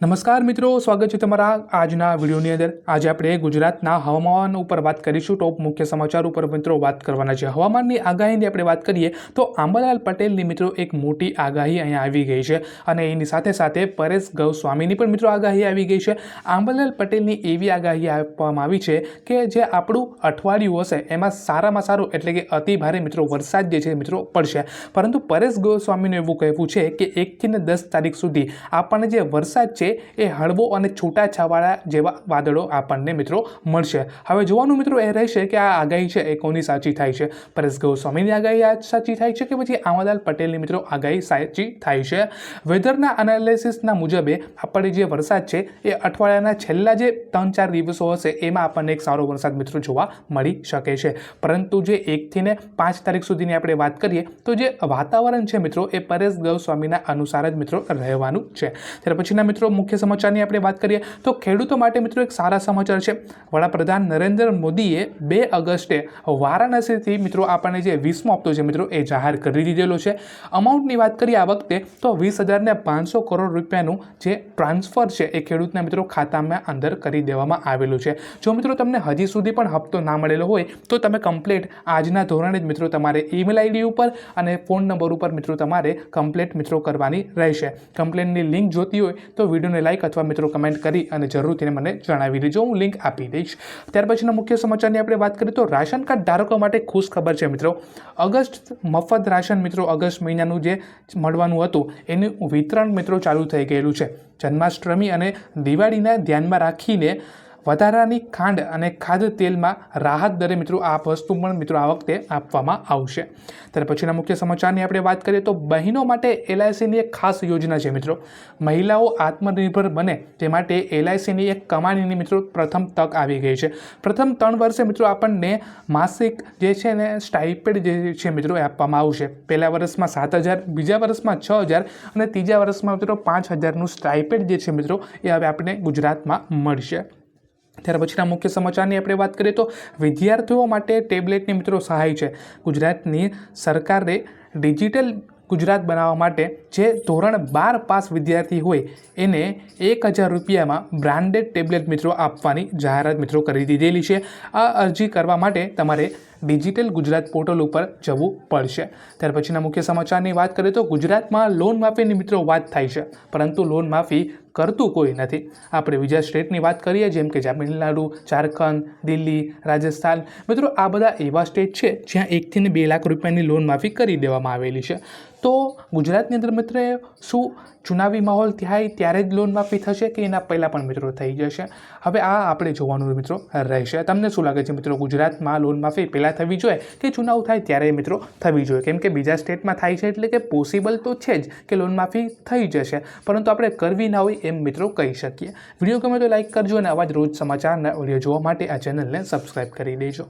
નમસ્કાર મિત્રો, સ્વાગત છે તમારા આજના વિડીયોની અંદર. આજે આપણે ગુજરાતના હવામાન ઉપર વાત કરીશું. ટોપ મુખ્ય સમાચાર ઉપર મિત્રો વાત કરવાના છે. હવામાનની આગાહીની આપણે વાત કરીએ, તો આંબાલાલ પટેલની મિત્રો એક મોટી આગાહી અહીંયા આવી ગઈ છે અને એની સાથે સાથે પરેશ ગૌસ્વામીની પણ મિત્રો આગાહી આવી ગઈ છે. આંબાલાલ પટેલની એવી આગાહી આપવામાં આવી છે કે જે આપણું અઠવાડિયું હશે, એમાં સારામાં સારું એટલે કે અતિ ભારે મિત્રો વરસાદ જે છે મિત્રો પડશે. પરંતુ પરેશ ગૌસ્વામીનું એવું કહેવું છે કે એકથી ને દસ તારીખ સુધી આપણને જે વરસાદ છે એ હળવો અને છૂટાછવાયા જેવા વાદળો આપણને મિત્રો મળશે. હવે જોવાનું મિત્રો એ રહેશે કે આ આગાહી છે એ કોની સાચી થાય છે? પરેશ ગોસ્વામીની આગાહી આ સાચી થાય છે કે પછી આમાલાલ પટેલની મિત્રો આગાહી સાચી થાય છે? વેધરના એનાલિસિસના મુજબે આપણે જે વરસાદ છે એ અઠવાડિયાના છેલ્લા જે ત્રણ ચાર દિવસો હશે એમાં આપણને એક સારો વરસાદ મિત્રો જોવા મળી શકે છે. પરંતુ જે એકથી ને પાંચ તારીખ સુધીની આપણે વાત કરીએ તો જે વાતાવરણ છે મિત્રો એ પરેશ ગૌસ્વામીના અનુસાર જ મિત્રો રહેવાનું છે. ત્યાર પછીના મિત્રો મુખ્ય સમાચારની આપણે વાત કરીએ તો ખેડૂતો માટે મિત્રો એક સારા સમાચાર છે. વડાપ્રધાન નરેન્દ્ર મોદીએ બે ઓગસ્ટે વારાણસીથી મિત્રો આપણને જે વીસમો હપ્તો છે મિત્રો એ જાહેર કરી દીધેલો છે. અમાઉન્ટની વાત કરીએ આ વખતે તો વીસ હજારને પાંચસો કરોડ રૂપિયાનું જે ટ્રાન્સફર છે એ ખેડૂતના મિત્રો ખાતામાં અંદર કરી દેવામાં આવેલું છે. જો મિત્રો તમને હજી સુધી પણ હપ્તો ના મળેલો હોય તો તમે કમ્પ્લેટ આજના ધોરણે જ મિત્રો તમારે ઈમેલ આઈડી ઉપર અને ફોન નંબર ઉપર મિત્રો તમારે કમ્પ્લેટ મિત્રો કરવાની રહેશે. કમ્પ્લેટની લિંક જોતી હોય તો વિડીયોને લાઈક અથવા મિત્રો કમેન્ટ કરી અને જરૂર તેને મને જણાવી દેજો. હું લિંક આપી દઈશ. ત્યાર પછીના મુખ્ય સમાચારની આપણે વાત કરીએ તો રાશન કાર્ડ ધારકો માટે ખુશ ખબર છે મિત્રો. ઓગસ્ટ મફત રાશન મિત્રો ઓગસ્ટ મહિનાનું જે મળવાનું હતું, એનું વિતરણ મિત્રો ચાલુ થઈ ગયેલું છે. જન્માષ્ટમી અને દિવાળીના ધ્યાનમાં રાખીને વધારાની ખાંડ અને ખાદ્ય તેલમાં રાહત દરે મિત્રો આ વસ્તુ પણ મિત્રો આ વખતે આપવામાં આવશે. ત્યાર પછીના મુખ્ય સમાચારની આપણે વાત કરીએ તો બહેનો માટે એલઆઈસીની એક ખાસ યોજના છે મિત્રો. મહિલાઓ આત્મનિર્ભર બને તે માટે એલઆઈસીની એક કમાણીની મિત્રો પ્રથમ તક આવી ગઈ છે. પ્રથમ ત્રણ વર્ષે મિત્રો આપણને માસિક જે છે ને સ્ટાઇપેડ જે છે મિત્રો એ આપવામાં આવશે. પહેલા વર્ષમાં સાત હજાર, બીજા વર્ષમાં છ હજાર અને ત્રીજા વર્ષમાં મિત્રો પાંચ હજારનું સ્ટાઇપેડ જે છે મિત્રો એ હવે આપણે ગુજરાતમાં મળશે. ત્યાર પછીના મુખ્ય સમાચારની આપણે વાત કરીએ તો વિદ્યાર્થીઓ માટે ટેબ્લેટની મિત્રો સહાય છે. ગુજરાતની સરકારે ડિજિટલ ગુજરાત બનાવવા માટે જે ધોરણ બાર પાસ વિદ્યાર્થી હોય એને એક હજાર રૂપિયામાં બ્રાન્ડેડ ટેબ્લેટ મિત્રો આપવાની જાહેરાત મિત્રો કરી દીધેલી છે. આ અરજી કરવા માટે તમારે ડિજિટલ ગુજરાત પોર્ટલ ઉપર જવું પડશે. ત્યાર પછીના મુખ્ય સમાચારની વાત કરીએ તો ગુજરાતમાં લોન માફીની મિત્રો વાત થાય છે. પરંતુ લોન માફી કરતું કોઈ નથી. આપણે બીજા સ્ટેટની વાત કરીએ, જેમ કે તામિલનાડુ, ઝારખંડ, દિલ્હી, રાજસ્થાન. મિત્રો, આ બધા એવા સ્ટેટ છે જ્યાં એકથી ને બે લાખ રૂપિયાની લોન માફી કરી દેવામાં આવેલી છે. તો ગુજરાતની અંદર મિત્રો, શું ચુનાવી માહોલ થાય ત્યારે જ લોન માફી થશે કે એના પહેલાં પણ મિત્રો થઈ જશે? હવે આ આપણે જોવાનું મિત્રો, રહેશે. તમને શું લાગે છે મિત્રો, ગુજરાતમાં લોન માફી પહેલાં થવી જોઈએ કે ચુનાવ થાય ત્યારે મિત્રો થવી જોઈએ? કેમ કે બીજા સ્ટેટમાં થાય છે એટલે કે પોસિબલ તો છે જ કે લોન માફી થઈ જશે. પરંતુ આપણે કરવી ના હોય એમ મિત્રો કહી શકીએ? વીડિયો ગમે તો લાઇક કરજો અને આવા જ રોજ સમાચારના વીડિયો જોવા માટે આ ચેનલને સબસ્ક્રાઈબ કરી દેજો.